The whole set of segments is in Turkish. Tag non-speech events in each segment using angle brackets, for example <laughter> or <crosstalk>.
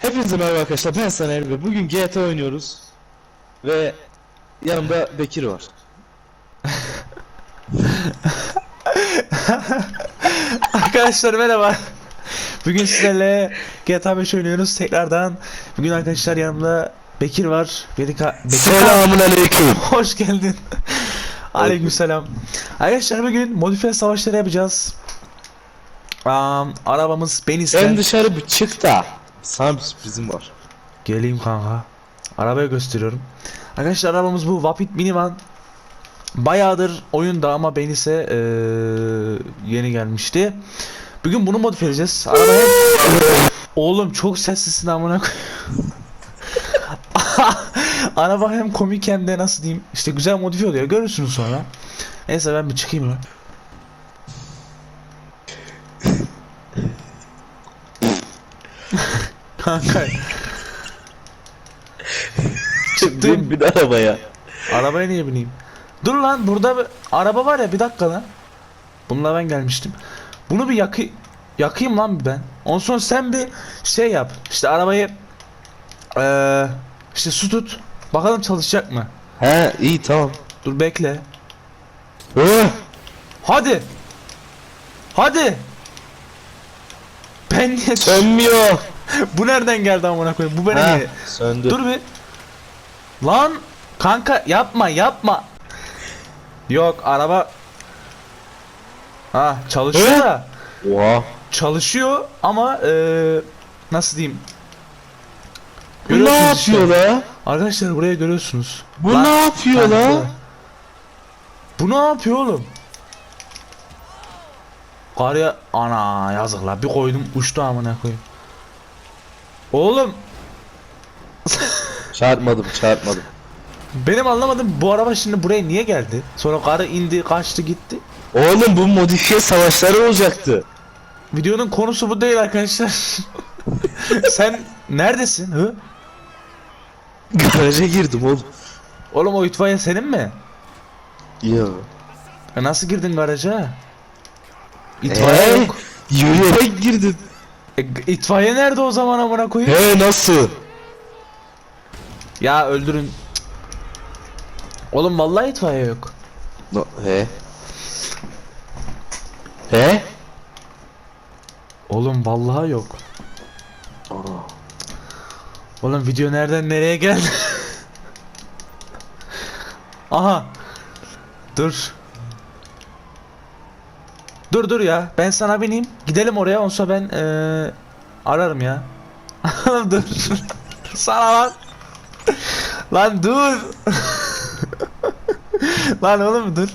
Hepinize merhaba arkadaşlar ben Saner ve bugün GTA oynuyoruz Ve yanımda Bekir var <laughs> Arkadaşlar merhaba. Bugün sizlerle GTA 5 oynuyoruz tekrardan. Bugün arkadaşlar yanımda Bekir var. Berika, Bekir Selamun aleyküm <laughs> hoş geldin. Aleykümselam. Arkadaşlar bugün modifiye savaşları yapacağız. Um, arabamız ben Sen isten. dışarı bir çık da Sana bir sürprizim var Geleyim kanka. Arabaya gösteriyorum. Arkadaşlar arabamız bu Vapit Minivan. Bayağıdır oyunda ama ben ise eee, yeni gelmişti. Bugün bunu modifiye edeceğiz. Araba hem... Oğlum çok sessizsin amına <laughs> Araba hem komik hem de nasıl diyeyim işte güzel modifiye oluyor görürsünüz sonra. Neyse ben bir çıkayım lan. Kanka <laughs> Çıktım bir arabaya Arabaya niye bineyim? Dur lan burada bir araba var ya bir dakika lan. Bununla ben gelmiştim. Bunu bir yakı yakayım lan bir ben. Ondan sonra sen bir şey yap. İşte arabayı eee işte su tut. Bakalım çalışacak mı? He iyi tamam Dur bekle. Öh! Hadi. Hadi. Ben niye Sönmüyor <laughs> Bu nereden geldi amına koyayım? Bu bana niye? Söndü Dur bir. Lan kanka yapma yapma. Yok araba Ha çalışıyor He? da Oha çalışıyor ama eee nasıl diyeyim? Bu ne Görüyorsunuz işte. yapıyor la? Arkadaşlar buraya görüyorsunuz. Bu Lan, ne yapıyor la? Bu ne yapıyor oğlum? Karıya ana yazık la bir koydum uçtu amına koyayım. Oğlum Çarpmadım çarpmadım benim anlamadım bu araba şimdi buraya niye geldi? Sonra karı indi kaçtı gitti. Oğlum bu modifiye savaşları olacaktı Videonun konusu bu değil arkadaşlar. <laughs> Sen neredesin? Hı? Garaja girdim oğlum Oğlum o itfaiye senin mi? Yo E nasıl girdin garaja? İtfaiye Eee yok. Yürüyerek girdin E, g- itfaiye nerede o zaman amına koyayım? He nasıl? Ya öldürün. Cık. Oğlum vallahi itfaiye yok. No, he? He? Oğlum vallahi yok. Oğlum video nereden nereye geldi? <laughs> Aha. Dur. Dur dur ya. Ben sana bineyim. Gidelim oraya. Onsa ben eee, ararım ya. <laughs> dur. <laughs> sana lan. lan dur. <laughs> lan oğlum dur.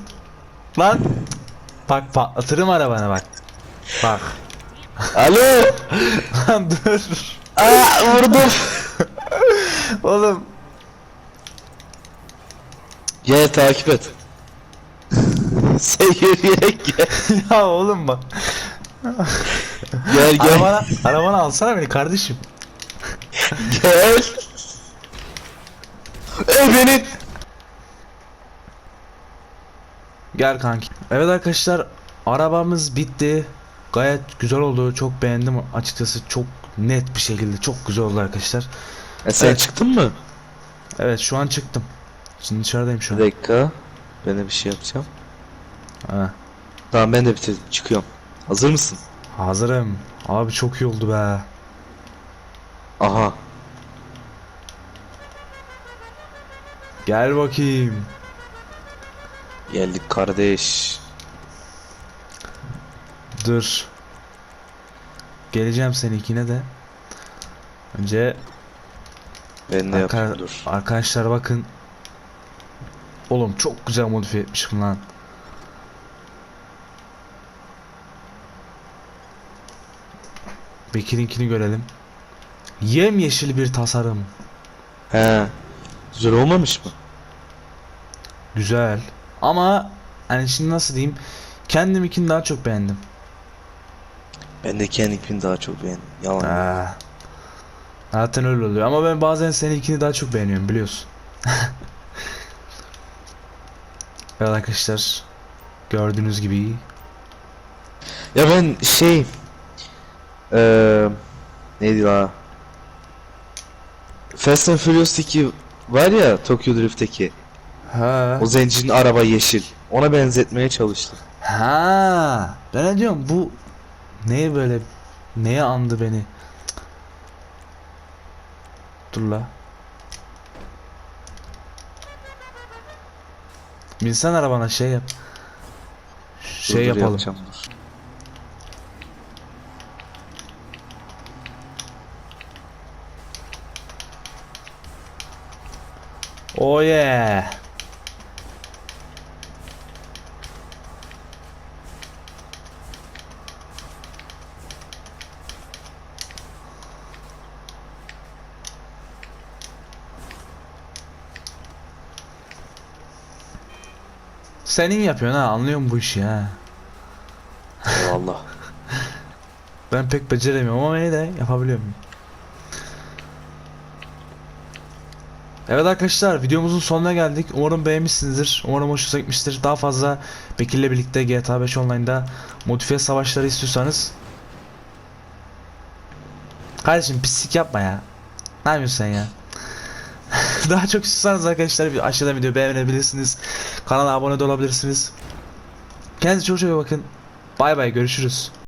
Lan. Bak patlatırım arabanı bak. Bak. Alo? Lan dur. Aa vurdum. Oğlum Gel takip et. <laughs> Sen yürüyerek gel. <laughs> ya oğlum bak. Gel gel. Arabana, arabana alsana beni kardeşim. Gel. E beni. Gel kanki. Evet arkadaşlar arabamız bitti. Gayet güzel oldu. Çok beğendim açıkçası. Çok net bir şekilde çok güzel oldu arkadaşlar. E sen Evet. çıktın mı? Evet şu an çıktım. Şimdi dışarıdayım şu Bir an. dakika. Ben de bir şey yapacağım. Ha, Tamam ben de bitirdim. Çıkıyorum. Hazır mısın? hazırım. Abi çok iyi oldu be. Aha. Gel bakayım. Geldik kardeş. Dur. Geleceğim seninkine de. Önce Ben de Arka- yapayım dur. Arkadaşlar bakın. Oğlum çok güzel modifiye etmişim lan. Bekir'inkini görelim. Yemyeşil bir tasarım. He. Güzel olmamış mı? Güzel. Ama hani şimdi nasıl diyeyim? Kendiminkini daha çok beğendim. Ben de kendimkini daha çok beğendim. Yalan. Ha. Zaten öyle oluyor ama ben bazen seninkini daha çok beğeniyorum biliyorsun. <laughs> evet arkadaşlar. Gördüğünüz gibi Ya ben şey eee neydi la? Fast and Furious 2 var ya Tokyo Drift'teki. Ha. O zencinin araba yeşil. Ona benzetmeye çalıştım. Ha. Ben ne diyorum bu neye böyle neye andı beni? Cık. Dur la. Binsen arabana şey yap. Şey Dur, dur, yapalım. yapacağım, dur. Oh yeah. Senin yapıyorsun ha anlıyorum bu işi ha. Eyvallah. <laughs> Ben pek beceremiyorum ama yine de yapabiliyorum. Evet arkadaşlar videomuzun sonuna geldik. Umarım beğenmişsinizdir. Umarım hoşunuza gitmiştir. Daha fazla Bekir'le birlikte GTA 5 Online'da modifiye savaşları istiyorsanız Kardeşim pislik yapma ya. Ne yapıyorsun sen ya? <laughs> Daha çok istiyorsanız arkadaşlar aşağıda video beğenebilirsiniz. Kanala abone de olabilirsiniz. Kendinize çok çok iyi bakın. Bay bay görüşürüz.